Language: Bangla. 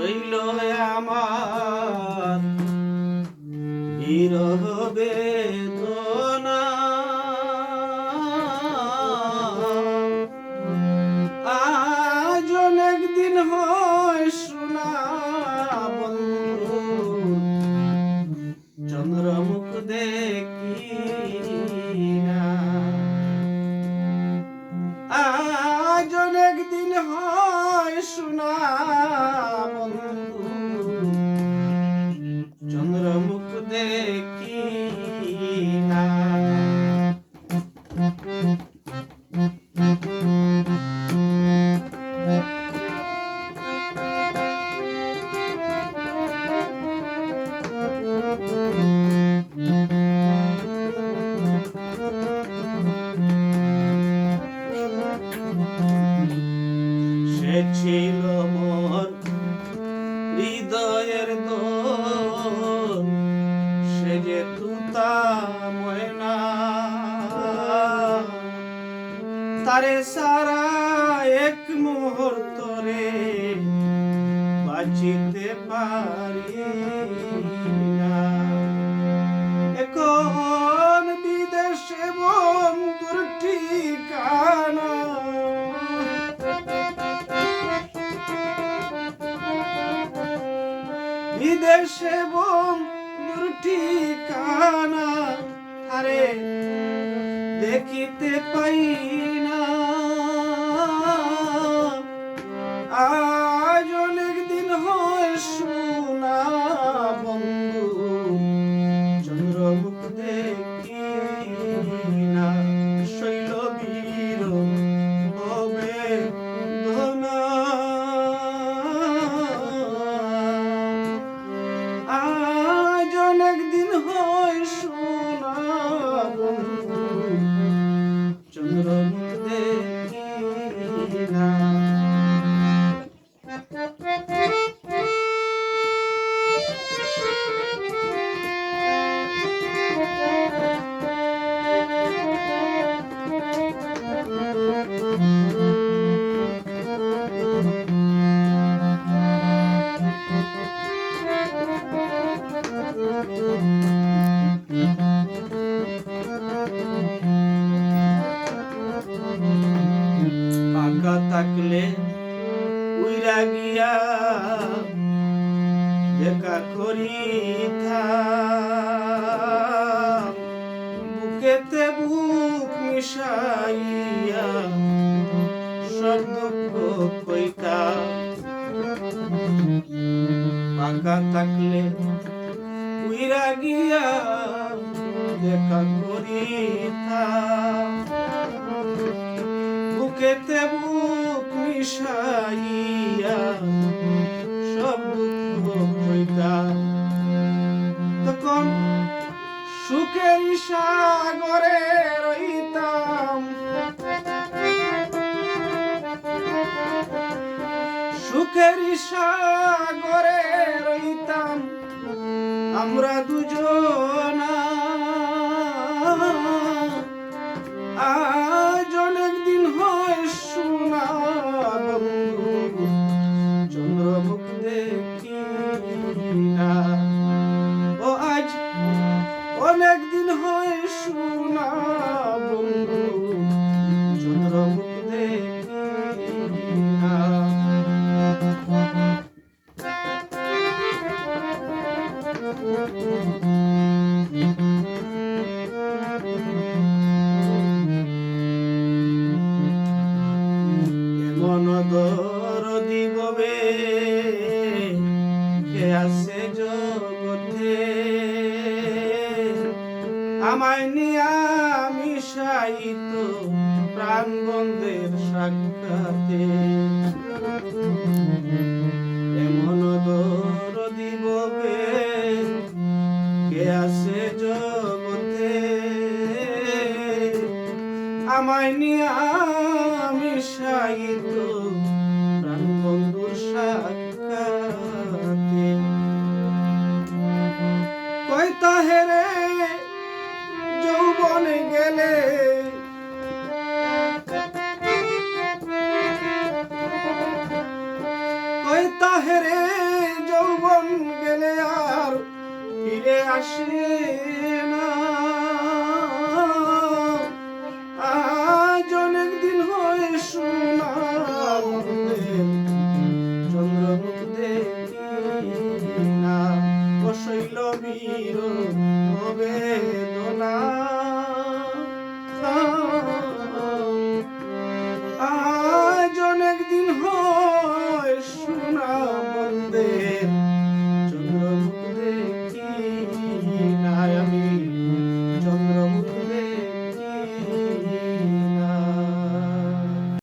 শৈল আমার। বিরহ বেদনা ছিল মন, হৃদয়ের দোল, সে যে তুতা ময়না তারে সারা এক মুহূর্ত রে বাঁচিতে পারি। বিদেশে বন্ধুর ঠিকানা আরে দেখিতে পাই থাকলে উইরা গিয়া দেখা করি বুকেতে বুক মিশাইয়া দুঃখ কইতা পাকা থাকলে উইরা গিয়া দেখা করি বুকেতে বুক মিশাইয়া সব তখন সুখের সাগরে রইতাম। সুখের সাগরে রইতাম। আমরা দুজনা কে আছে জগতে আমায় নিয়া মিশাইত প্রাণ বন্ধের সাক্ষাতে। এমন দর দিববে কে? আছে জগতে আমায় নিয়ে আমি তাহেরে যৌবনে গেলে। তাহেরে যৌবন গেলে আর ফিরে আসে না। হবে